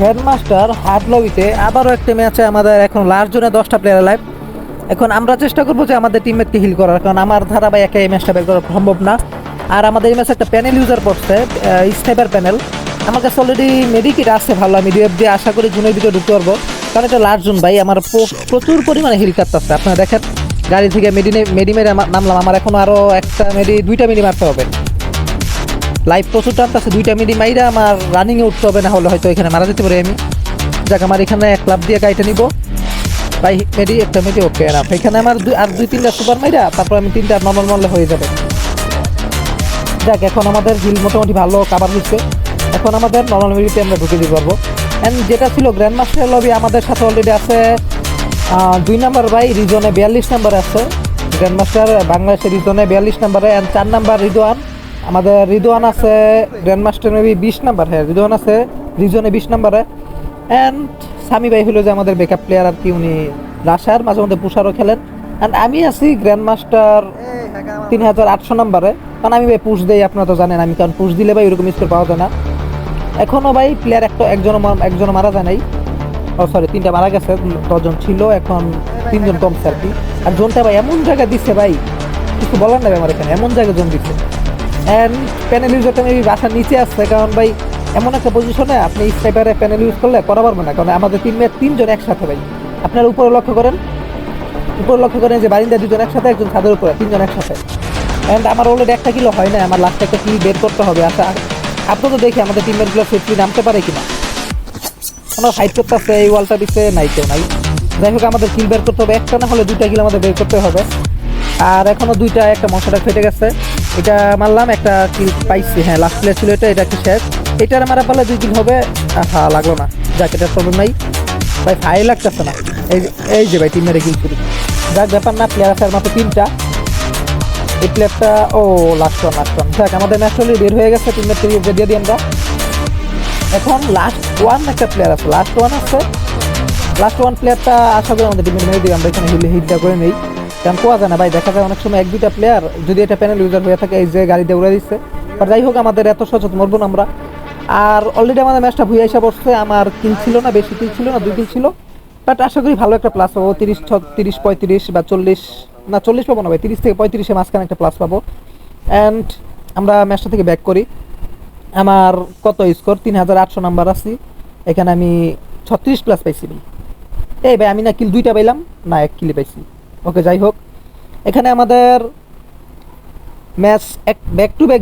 Grandmaster hard লবিতে আবারও একটা ম্যাচে আমাদের এখন লাস্ট জোনে দশটা প্লেয়ার লাইভ এখন আমরা চেষ্টা করব যে আমাদের টিমমেটকে হিল করার, কারণ আমার ধারা বা একা এই ম্যাচটা বের করা সম্ভব না। আর আমাদের এই ম্যাচে একটা প্যানেল ইউজার পড়ছে স্নাইপার প্যানেল আমার কাছে অলরেডি মেডিকিট আছে ভালো, আমি ডিএফ দিয়ে আশা করি জুনের ভিতরে ঢুকতে পারব। কারণ এটা লাস্ট জুন ভাই, আমার প্রচুর পরিমাণে হিল কাটতেছে আপনারা দেখেন, গাড়ি থেকে মেডি মেডি মেরে নামলাম। আমার এখন আরও একটা মেডি দুইটা মেডি মারতে হবে। লাইভ প্রচুর টানতেছে দুইটা মিডি মাইরা আমার রানিংয়ে উঠতে হবে, না হলে হয়তো এখানে মারা যেতে পারি আমি। যাক, আমার এখানে এক ক্লাব দিয়ে গাড়িটা নিব। ভাই মেডি একটা মেডি ওকে, না। এখানে আমার দুই আর দুই, তিনটা সুপার মাইরা, তারপর আমি তিনটা নর্মাল মারলে হয়ে যাবে। যাক, এখন আমাদের হিল মোটামুটি ভালো কাবার হচ্ছে এখন আমাদের নর্মাল মিডিতে আমরা ঢুকে দিতে পারব। অ্যান্ড যেটা ছিল গ্র্যান্ড মাস্টার লবি আমাদের সাথে অলরেডি আছে দুই নাম্বার ভাই, রিজনে বিয়াল্লিশ নাম্বার আছে। গ্র্যান্ড মাস্টার বাংলাদেশের রিজনে বিয়াল্লিশ নাম্বারে অ্যান্ড চার নাম্বার রিদওয়ান আমাদের রিদওয়ান আছে গ্র্যান্ড মাস্টার মেবি বিশ নাম্বার হ্যাঁ রিদোয়ান আছে রিজনে বিশ নাম্বারে। অ্যান্ড সামি ভাই হলো যে আমাদের ব্যাকআপ প্লেয়ার আর কি, উনি রাশার, মাঝে মধ্যে পুষারও খেলেন। অ্যান্ড আমি আছি গ্র্যান্ড মাস্টার তিন হাজার আটশো নাম্বারে। কারণ আমি ভাই পুশ দেই, আপনারা তো জানেন, আমি কারণ পুশ দিলে ভাই ওরকম স্কোর পাওয়া যায় না। এখনও ভাই প্লেয়ার একটা, একজনও মার- একজনও মারা যায় নাই। ও সরি তিনটা মারা গেছে, দশজন ছিল, এখন তিনজন কমছে আর কি। আর জোনটা ভাই এমন জায়গা দিচ্ছে ভাই, কিছু বলার নেই আমার এখানে, এমন জায়গায় জোন দিচ্ছে প্যানেল ইউজারটা মেবি বাসার নিচে আসছে কারণ ভাই, এমন একটা পজিশনে আপনি স্নাইপারে প্যানেল ইউজ করলে করা পারবেন না, কারণ আমাদের তিন মেয়ে তিনজন একসাথে ভাই। আপনারা উপরে লক্ষ্য করেন, উপরে লক্ষ্য করেন যে বারিন্দা দুজন একসাথে, একজন ছাদের উপরে, তিনজন একসাথে। অ্যান্ড আমার অলরেডি একটা কিলো হয় না আমার লাস্ট একটা কিল বের করতে হবে আচ্ছা আপনারা তো দেখি আমাদের টিমমেটগুলো সেফলি নামতে পারে কিনা। আমরা ফাইট করতে আসছে এই ওয়ালটা দিচ্ছে নাই কেউ নাই। যাই হোক, আমাদের কিল বের করতে হবে, একটা না হলে দুইটা কিল আমাদের বের করতে হবে। আর এখনও দুইটা, একটা মশাটা ফেটে গেছে। এটা মারলাম, একটা কিল পাইছি। হ্যাঁ লাস্ট প্লেয়ার ছিল এটা এটা কি শেষ এটার মারা পারলে দুই কিল হবে। হ্যাঁ লাগল না। যাক, এটার প্রবলেম নাই। ভাই ফাই লাগতেছে না। এই এই যে ভাই তিন মেরে কিল করি। যাক, ব্যাপার না প্লেয়ার আছে মাত্র তিনটা। এই প্লেয়ারটা ও লাস্ট ওয়ান লাস্ট ওয়ান যাক, আমাদের ম্যাচ অলরেডি বের হয়ে গেছে তিন ম্যাচ দিয়ে দিই আমরা। এখন লাস্ট ওয়ান একটা প্লেয়ার আছে। লাস্ট ওয়ান আছে। লাস্ট ওয়ান প্লেয়ারটা আশা করি আমাদের টিমে মেরে দিই আমরা এখানে হিল হিলটা করে নেই। কারণ কোয়া যায় না ভাই, দেখা যায় অনেক সময় এক, দুইটা প্লেয়ার যদি এটা প্যানেল ইউজার হয়ে থাকে, এই যে গাড়িতে উড়ে দিচ্ছে আর যাই হোক, আমাদের এত সচেতন মরবো না আমরা। আর অলরেডি আমাদের ম্যাচটা ভুয়ে এসে বসছে। আমার কিল ছিল না, বেশি কিল ছিল না, দুই কিল ছিল। বাট আশা করি ভালো একটা প্লাস পাবো। তিরিশ তিরিশ পঁয়ত্রিশ বা চল্লিশ, না চল্লিশ পাবো না ভাই, তিরিশ থেকে পঁয়ত্রিশে মাঝখানে একটা প্লাস পাবো। অ্যান্ড আমরা ম্যাচটা থেকে ব্যাক করি। আমার কত স্কোর তিন হাজার আটশো নাম্বার আছি। এখানে আমি ছত্রিশ প্লাস পাইছি ভাই। এই ভাই, আমি না কিল দুইটা পাইলাম, না এক কিলে পাইছি। ওকে যাই হোক। এখানে আমাদের ম্যাচ এক ব্যাক টু ব্যাক